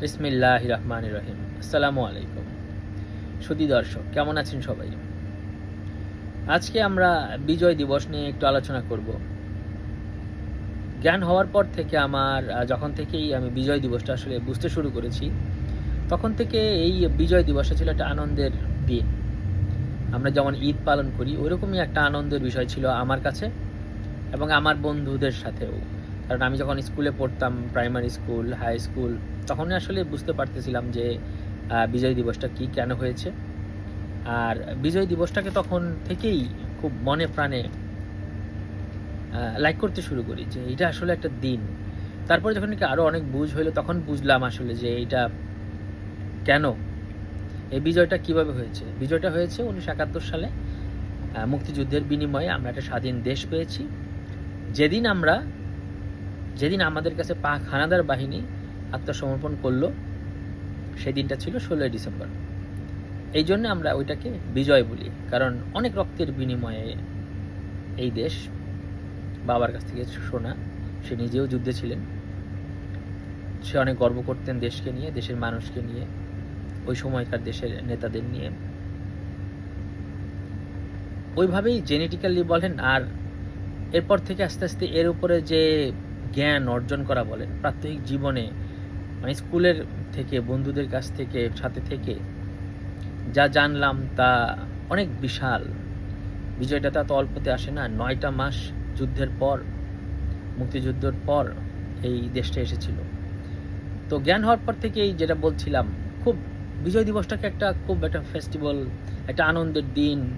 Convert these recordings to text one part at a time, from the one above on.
বিসমিল্লাহ রহমান রহিম। আসসালামু আলাইকুম। সুদী দর্শক, কেমন আছেন সবাই? আজকে আমরা বিজয় দিবস নিয়ে একটু আলোচনা করব। জ্ঞান হওয়ার পর থেকে আমার, যখন থেকেই আমি বিজয় দিবসটা আসলে বুঝতে শুরু করেছি, তখন থেকে এই বিজয় দিবসটা ছিল একটা আনন্দের দিন। আমরা যেমন ঈদ পালন করি ওইরকমই একটা আনন্দের বিষয় ছিল আমার কাছে এবং আমার বন্ধুদের সাথেও। কারণ আমি যখন স্কুলে পড়তাম প্রাইমারি স্কুল হাই স্কুল তখনই আসলে বুঝতে পারতেছিলাম যে বিজয় দিবসটা কি, কেন হয়েছে? আর বিজয় দিবসটাকে তখন থেকেই খুব মনে প্রাণে লাইক করতে শুরু করি যে, এটা আসলে একটা দিন। তারপরে যখন কি আরও অনেক বুঝ হইল, তখন বুঝলাম আসলে যে এটা কেন? এই বিজয়টা কীভাবে হয়েছে? বিজয়টা হয়েছে উনিশশো একাত্তর সালে মুক্তিযুদ্ধের বিনিময়ে আমরা একটা স্বাধীন দেশ পেয়েছি। যেদিন আমরা যেদিন আমাদের কাছে পাক হানাদার বাহিনী আত্মসমর্পণ করল সেই দিনটা ছিল ষোলোই ডিসেম্বর। এই জন্য আমরা ওইটাকে বিজয় বলি, কারণ অনেক রক্তের বিনিময়ে এই দেশ বাবার কাছ থেকে শোনা সে নিজেও যুদ্ধে ছিলেন। সে অনেক গর্ব করতেন দেশকে নিয়ে, দেশের মানুষকে নিয়ে, ওই সময়কার দেশের নেতাদের নিয়ে। ওইভাবেই জেনেটিক্যালি বলেন আর এরপর থেকে আস্তে আস্তে এর উপরে যে জ্ঞান অর্জন করা বলেন প্রাত্যহিক জীবনে মানে স্কুলের থেকে, বন্ধুদের কাছ থেকে, সাথে থেকে যা জানলাম তা অনেক বিশাল। বিজয়টা তা তো অল্পতে আসে না। নয়টা মাস যুদ্ধের পর, মুক্তিযুদ্ধের পর এই দেশটা এসেছিল। তো জ্ঞান হওয়ার পর থেকেই যেটা বলছিলাম, খুব বিজয় দিবসটাকে একটা খুব একটা ফেস্টিভ্যাল একটা আনন্দের দিন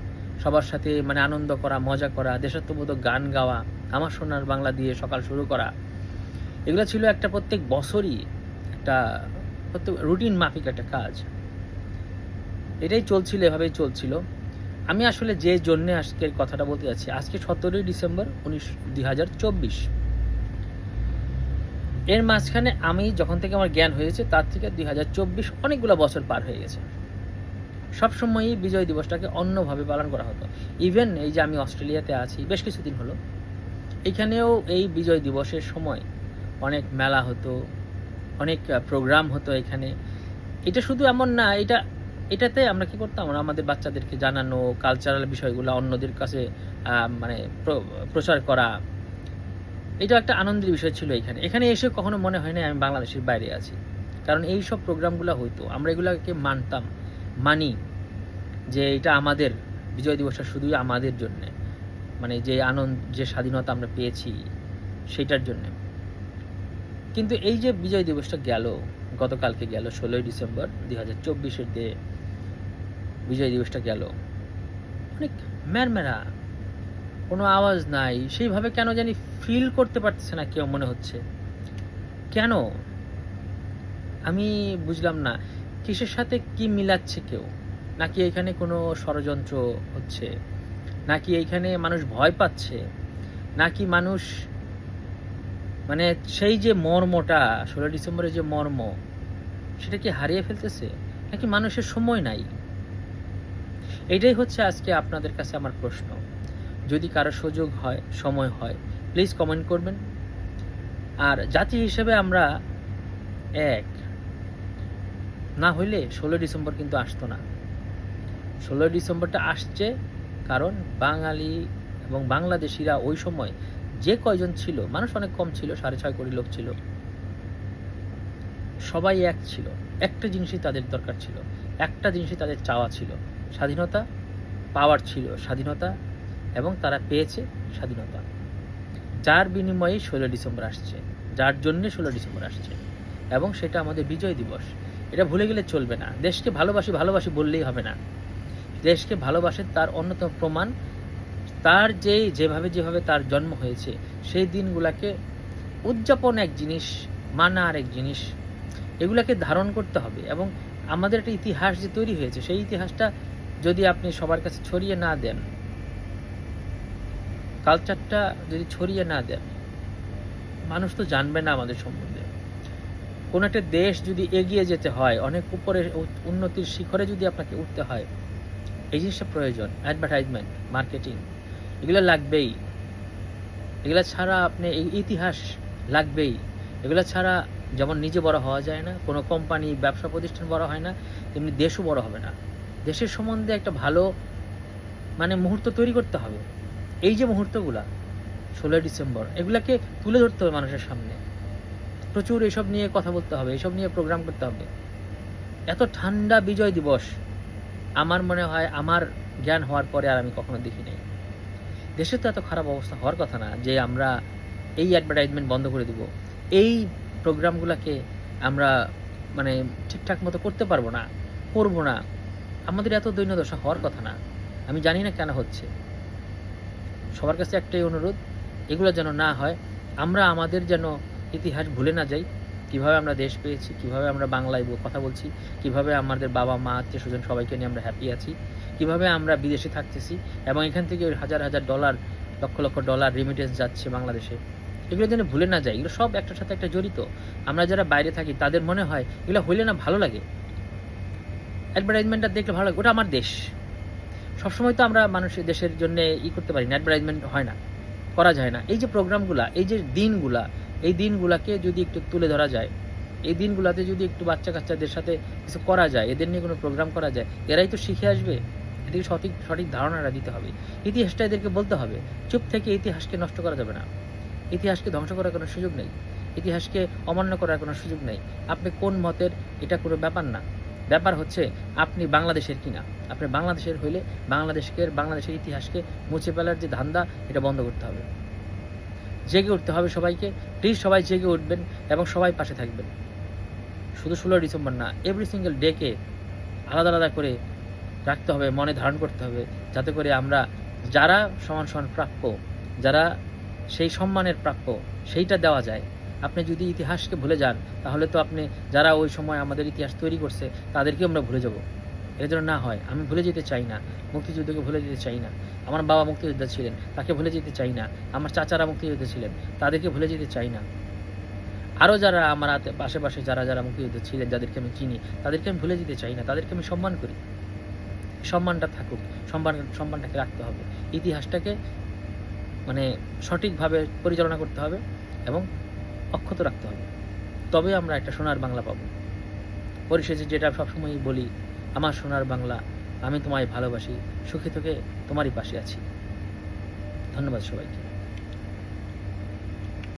সবার সাথে মানে আনন্দ করা, মজা করা, দেশাত্মবোধক গান গাওয়া আমার সোনার বাংলা দিয়ে সকাল শুরু করা। এগুলো ছিল একটা প্রত্যেক বছরই একটা প্রত্যেক রুটিন মাফিক একটা কাজ। এটাই চলছিল, এভাবেই চলছিল। আমি আসলে যে জন্যে আজকের কথাটা বলতে যাচ্ছি, আজকে সতেরোই ডিসেম্বর উনিশ, দুই হাজার চব্বিশ। এর মাঝখানে আমি যখন থেকে আমার জ্ঞান হয়েছে, তার থেকে দুই হাজার চব্বিশ অনেকগুলো বছর পার হয়ে গেছে। সবসময়ই বিজয় দিবসটাকে অন্যভাবে পালন করা হতো। ইভেন এই যে আমি অস্ট্রেলিয়াতে আছি, বেশ কিছুদিন হলো। এখানেও এই বিজয় দিবসের সময় অনেক মেলা হতো, অনেক প্রোগ্রাম হতো এখানে। এটা শুধু এমন না, এটা, এটাতে আমরা কি করতাম? আমাদের বাচ্চাদেরকে জানানো কালচারাল বিষয়গুলো অন্যদের কাছে মানে প্রচার করা। এটা একটা আনন্দের বিষয় ছিল এখানে। এখানে এসে কখনো মনে হয় না আমি বাংলাদেশের বাইরে আছি। কারণ এই সব প্রোগ্রামগুলো হইতো। আমরা এগুলোকে মানতাম। মানি, যে এটা আমাদের, বিজয় দিবসটা শুধুই আমাদের জন্য। মানে যে আনন্দ, যে স্বাধীনতা আমরা পেয়েছি, সেটার জন্য। কিন্তু এই যে বিজয় দিবসটা গেল, গতকালকে গেল, ষোলোই ডিসেম্বর দুই হাজার চব্বিশের দিয়ে বিজয় দিবসটা গেল, অনেক ম্যারমেরা কোনো আওয়াজ নাই, সেইভাবে কেন জানি ফিল করতে পারতেছে না কেউ, মনে হচ্ছে। কেন? আমি বুঝলাম না। কিসের সাথে কি মিলাচ্ছে কেউ? নাকি এখানে কোনো ষড়যন্ত্র হচ্ছে? নাকি এইখানে মানুষ ভয় পাচ্ছে? নাকি মানুষ মানে সেই যে মর্মটা, ষোলো ডিসেম্বরের যে মর্ম, সেটা কি হারিয়ে ফেলতেছে? নাকি মানুষের সময় নাই? এটাই হচ্ছে আজকে আপনাদের কাছে আমার প্রশ্ন। যদি কারও সুযোগ হয়, সময় হয় প্লিজ কমেন্ট করবেন। আর জাতি হিসেবে আমরা এক। না হইলে ষোলো ডিসেম্বর কিন্তু আসতো না। ষোলো ডিসেম্বরটা আসছে কারণ বাঙালি এবং বাংলাদেশিরা ওই সময় যে কয়জন ছিল, মানুষ অনেক কম ছিল, সাড়ে ছয় কোটি লোক ছিল, সবাই এক ছিল। একটা জিনিসই তাদের দরকার ছিল। একটা জিনিসই তাদের চাওয়া ছিল। স্বাধীনতা পাওয়ার ছিল স্বাধীনতা এবং তারা পেয়েছে স্বাধীনতা। যার বিনিময়ে ষোলো ডিসেম্বর আসছে, যার জন্যে ষোলো ডিসেম্বর আসছে এবং সেটা আমাদের বিজয় দিবস। এটা ভুলে গেলে চলবে না। দেশকে ভালোবাসি ভালোবাসি বললেই হবে না। দেশকে ভালোবাসে তার অন্যতম প্রমাণ, তার যে যেভাবে যেভাবে তার জন্ম হয়েছে, সেই দিনগুলাকে উদযাপন এক জিনিস মানা আর এক জিনিস, এগুলাকে ধারণ করতে হবে। এবং আমাদের একটা ইতিহাস যে তৈরি হয়েছে, সেই ইতিহাসটা যদি আপনি সবার কাছে ছড়িয়ে না দেন কালচারটা যদি ছড়িয়ে না দেন, মানুষ তো জানবে না আমাদের সম্বন্ধে। কোন একটা দেশ যদি এগিয়ে যেতে হয়, অনেক উপরে উন্নতির শিখরে যদি আপনাকে উঠতে হয়, এই জিনিসটা প্রয়োজন অ্যাডভার্টাইজমেন্ট মার্কেটিং এগুলো লাগবেই। এগুলো ছাড়া আপনি ইতিহাস লাগবেই। এগুলো ছাড়া যেমন নিজে বড় হওয়া যায় না, কোনো কোম্পানি ব্যবসা প্রতিষ্ঠান বড় হয় না, তেমনি দেশও বড় হবে না। দেশের সম্বন্ধে একটা ভালো মানে মুহূর্ত তৈরি করতে হবে। এই যে মুহূর্তগুলা, ষোলোই ডিসেম্বর, এগুলাকে তুলে ধরতে হবে মানুষের সামনে। প্রচুর এসব নিয়ে কথা বলতে হবে, এসব নিয়ে প্রোগ্রাম করতে হবে। এত ঠান্ডা বিজয় দিবস, আমার মনে হয় আমার জ্ঞান হওয়ার পরে আর আমি কখনো দেখি নাই। দেশে তো এত খারাপ অবস্থা হওয়ার কথা না যে আমরা এই অ্যাডভার্টাইজমেন্ট বন্ধ করে দিব। এই প্রোগ্রামগুলোকে আমরা মানে ঠিকঠাক মতো করতে পারব না, করব না। আমাদের এত দৈন্যদশা হওয়ার কথা না, আমি জানি না কেন হচ্ছে। সবার কাছে একটাই অনুরোধ, এগুলো যেন না হয়। আমরা আমাদের যেন ইতিহাস ভুলে না যাই। কীভাবে আমরা দেশ পেয়েছি, কীভাবে আমরা বাংলায় কথা বলছি, কীভাবে আমাদের বাবা মা, আত্মীয় স্বজন সবাইকে নিয়ে আমরা হ্যাপি আছি, কীভাবে আমরা বিদেশে থাকতেছি এবং এখান থেকে ওই হাজার হাজার dollar lakh lakh dollar remittance যাচ্ছে বাংলাদেশে। এগুলো যেন ভুলে না যায় এগুলো সব একটার সাথে একটা জড়িত। আমরা যারা বাইরে থাকি, তাদের মনে হয় এগুলো হইলে না ভালো লাগে। অ্যাডভার্টাইজমেন্টটা দেখলে ভালো লাগে, ওটা আমার দেশ। সবসময় তো আমরা মানুষের দেশের জন্য ই করতে পারি না অ্যাডভার্টাইজমেন্ট হয় না, করা যায় না। এই যে প্রোগ্রামগুলা এই যে দিনগুলা এই দিনগুলাকে যদি একটু তুলে ধরা যায়, এই দিনগুলাতে যদি একটু বাচ্চা কাচ্চাদের সাথে কিছু করা যায়, এদের নিয়ে কোনো প্রোগ্রাম করা যায়, এরাই তো শিখে আসবে। এদেরকে সঠিক সঠিক ধারণাটা দিতে হবে। ইতিহাসটা এদেরকে বলতে হবে, চুপ থেকে ইতিহাসকে নষ্ট করা যাবে না। ইতিহাসকে ধ্বংস করার কোনো সুযোগ নেই। ইতিহাসকে অমান্য করার কোনো সুযোগ নেই। আপনি কোন মতের, এটা কোনো ব্যাপার না। ব্যাপার হচ্ছে, আপনি বাংলাদেশের কিনা? আপনি বাংলাদেশের হইলে বাংলাদেশকে, বাংলাদেশের ইতিহাসকে মুছে ফেলার যে ধান্দা, এটা বন্ধ করতে হবে। জেগে উঠতে হবে সবাইকে। প্লিজ সবাই জেগে উঠবেন এবং সবাই পাশে থাকবেন। শুধু ষোলো ডিসেম্বর না এভরি সিঙ্গেল ডেকে আলাদা আলাদা করে রাখতে হবে, মনে ধারণ করতে হবে, যাতে করে আমরা যারা সমান সমান প্রাপ্য, যারা সেই সম্মানের প্রাপ্য, সেইটা দেওয়া যায়। আপনি যদি ইতিহাসকে ভুলে যান, তাহলে তো আপনি, যারা ওই সময় আমাদের ইতিহাস তৈরি করছে তাদেরকে আমরা ভুলে যাব। এর জন্য না হয়। আমি ভুলে যেতে চাই না। মুক্তিযুদ্ধকে ভুলে যেতে চাই না। আমার বাবা মুক্তিযোদ্ধা ছিলেন, তাকে ভুলে যেতে চাই না। আমার চাচারা মুক্তিযোদ্ধা ছিলেন, তাদেরকে ভুলে যেতে চাই না। আরও যারা আমার হাতে আশেপাশে যারা যারা মুক্তিযোদ্ধা ছিলেন, যাদেরকে আমি চিনি, তাদেরকে আমি ভুলে যেতে চাই না। তাদেরকে আমি সম্মান করি। সম্মানটা থাকুক। সম্মান সম্মানটাকে রাখতে হবে। ইতিহাসটাকে মানে সঠিকভাবে পরিচালনা করতে হবে এবং অক্ষত রাখতে হবে। তবে আমরা একটা সোনার বাংলা পাবো। পরিশেষে যেটা সবসময়ই বলি আমার সোনার বাংলা আমি তোমায় ভালোবাসি সুখে থেকে তোমারই পাশে আছি। ধন্যবাদ সবাইকে।